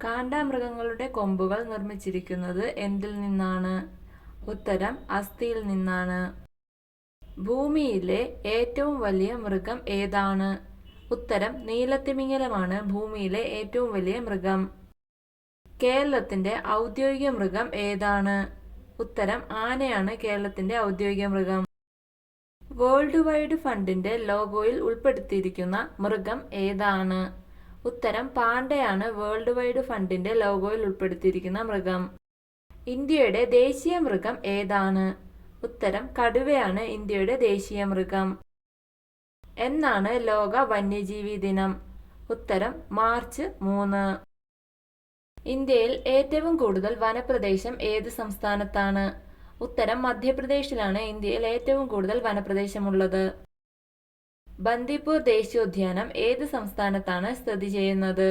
കാണ്ടാമൃഗങ്ങളുടെ കൊമ്പുകൾ നിർമ്മിച്ചിരിക്കുന്നത് എന്തിൽ നിന്നാണ്? ഉത്തരം അസ്ഥിയിൽ നിന്നാണ്. ഭൂമിയിലെ ഏറ്റവും വലിയ മൃഗം ഏതാണ്? ഉത്തരം നീലത്തിമിംഗലമാണ് ഭൂമിയിലെ ഏറ്റവും വലിയ മൃഗം. കേരളത്തിന്റെ ഔദ്യോഗിക മൃഗം ഏതാണ്? ഉത്തരം ആനയാണ് കേരളത്തിന്റെ ഔദ്യോഗിക മൃഗം. വേൾഡ് വൈഡ് ഫണ്ടിന്റെ ലോഗോയിൽ ഉൾപ്പെടുത്തിയിരിക്കുന്ന മൃഗം ഏതാണ്? ഉത്തരം പാണ്ടയാണ് വേൾഡ് വൈഡ് ഫണ്ടിന്റെ ലോഗോയിൽ ഉൾപ്പെടുത്തിയിരിക്കുന്ന മൃഗം. ഇന്ത്യയുടെ ദേശീയ മൃഗം ഏതാണ്? ഉത്തരം കടുവയാണ് ഇന്ത്യയുടെ ദേശീയ മൃഗം. എന്നാണ് ലോക വന്യജീവി ദിനം. ഉത്തരം മാർച്ച് മൂന്ന്. ഇന്ത്യയിൽ ഏറ്റവും കൂടുതൽ വനപ്രദേശം ഏത് സംസ്ഥാനത്താണ്? ഉത്തരം മധ്യപ്രദേശിലാണ് ഇന്ത്യയിൽ ഏറ്റവും കൂടുതൽ വനപ്രദേശമുള്ളത്. ബന്ദിപ്പൂർ ദേശീയോദ്യാനം ഏത് സംസ്ഥാനത്താണ് സ്ഥിതി ചെയ്യുന്നത്?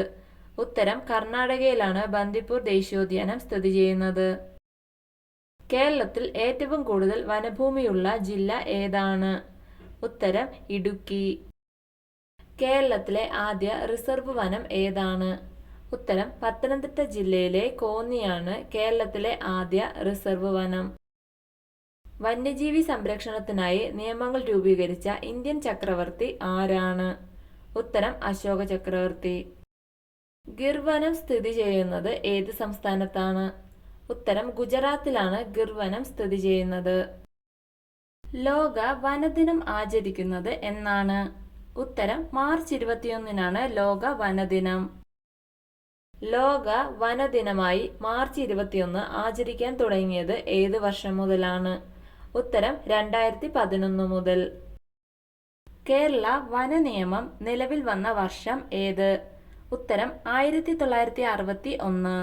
ഉത്തരം കർണാടകയിലാണ് ബന്ദിപ്പൂർ ദേശീയോദ്യാനം സ്ഥിതി ചെയ്യുന്നത്. കേരളത്തിൽ ഏറ്റവും കൂടുതൽ വനഭൂമിയുള്ള ജില്ല ഏതാണ്? ഉത്തരം ഇടുക്കി. കേരളത്തിലെ ആദ്യ റിസർവ് വനം ഏതാണ്? ഉത്തരം പത്തനംതിട്ട ജില്ലയിലെ കോന്നിയാണ് കേരളത്തിലെ ആദ്യ റിസർവ് വനം. വന്യജീവി സംരക്ഷണത്തിനായി നിയമങ്ങൾ രൂപീകരിച്ച ഇന്ത്യൻ ചക്രവർത്തി ആരാണ്? ഉത്തരം അശോക ചക്രവർത്തി. ഗിർവനം സ്ഥിതി ചെയ്യുന്നത് ഏത് സംസ്ഥാനത്താണ്? ഉത്തരം ഗുജറാത്തിലാണ് ഗിർവനം സ്ഥിതി ചെയ്യുന്നത്. ലോക വനദിനം ആചരിക്കുന്നത് എന്നാണ്. ഉത്തരം മാർച്ച് ഇരുപത്തിയൊന്നിനാണ് ലോക വനദിനം. ലോക വനദിനമായി മാർച്ച് ഇരുപത്തിയൊന്ന് ആചരിക്കാൻ തുടങ്ങിയത് ഏത് വർഷം മുതലാണ്? ഉത്തരം രണ്ടായിരത്തി പതിനൊന്ന് മുതൽ. കേരള വന നിയമം നിലവിൽ വന്ന വർഷം ഏത്? ഉത്തരം ആയിരത്തി തൊള്ളായിരത്തി അറുപത്തി ഒന്ന്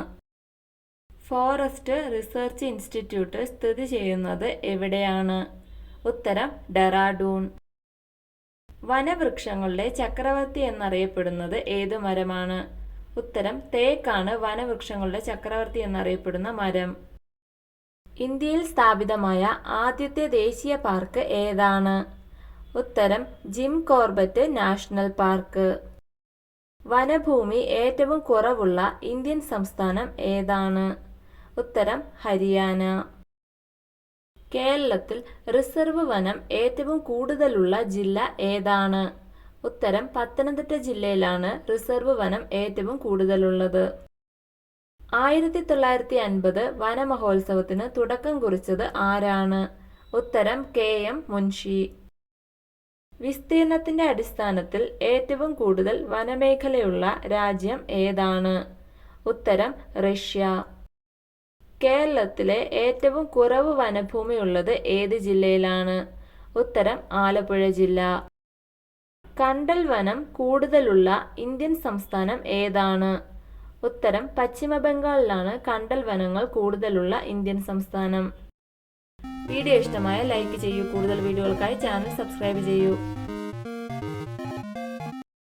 ഫോറസ്റ്റ് റിസർച്ച് ഇൻസ്റ്റിറ്റ്യൂട്ട് സ്ഥിതി ചെയ്യുന്നത് എവിടെയാണ്? ഉത്തരം ഡെറാഡൂൺ. വനവൃക്ഷങ്ങളുടെ ചക്രവർത്തി എന്നറിയപ്പെടുന്നത് ഏത് മരമാണ്? ഉത്തരം തേക്കാണ് വനവൃക്ഷങ്ങളുടെ ചക്രവർത്തി എന്നറിയപ്പെടുന്ന മരം. ഇന്ത്യയിൽ സ്ഥാപിതമായ ആദ്യത്തെ ദേശീയ പാർക്ക് ഏതാണ്? ഉത്തരം ജിം കോർബറ്റ് നാഷണൽ പാർക്ക്. വനഭൂമി ഏറ്റവും കുറവുള്ള ഇന്ത്യൻ സംസ്ഥാനം ഏതാണ്? ഉത്തരം ഹരിയാന. കേരളത്തിൽ റിസർവ് വനം ഏറ്റവും കൂടുതലുള്ള ജില്ല ഏതാണ്? ഉത്തരം പത്തനംതിട്ട ജില്ലയിലാണ് റിസർവ് വനം ഏറ്റവും കൂടുതലുള്ളത്. ആയിരത്തി തൊള്ളായിരത്തി അൻപത് വനമഹോത്സവത്തിന് തുടക്കം കുറിച്ചത് ആരാണ്? ഉത്തരം കെ എം മുൻഷി. വിസ്തീർണത്തിന്റെ അടിസ്ഥാനത്തിൽ ഏറ്റവും കൂടുതൽ വനമേഖലയുള്ള രാജ്യം ഏതാണ്? ഉത്തരം റഷ്യ. കേരളത്തിലെ ഏറ്റവും കുറവ് വനഭൂമിയുള്ളത് ഏത് ജില്ലയിലാണ്? ഉത്തരം ആലപ്പുഴ ജില്ല. കണ്ടൽ വനം കൂടുതലുള്ള ഇന്ത്യൻ സംസ്ഥാനം ഏതാണ്? ഉത്തരം പശ്ചിമ ബംഗാളിലാണ് കണ്ടൽ വനങ്ങൾ കൂടുതലുള്ള ഇന്ത്യൻ സംസ്ഥാനം. വീഡിയോ ഇഷ്ടമായ ലൈക്ക് ചെയ്യൂ. കൂടുതൽ വീഡിയോകൾക്കായി ചാനൽ സബ്സ്ക്രൈബ് ചെയ്യൂ.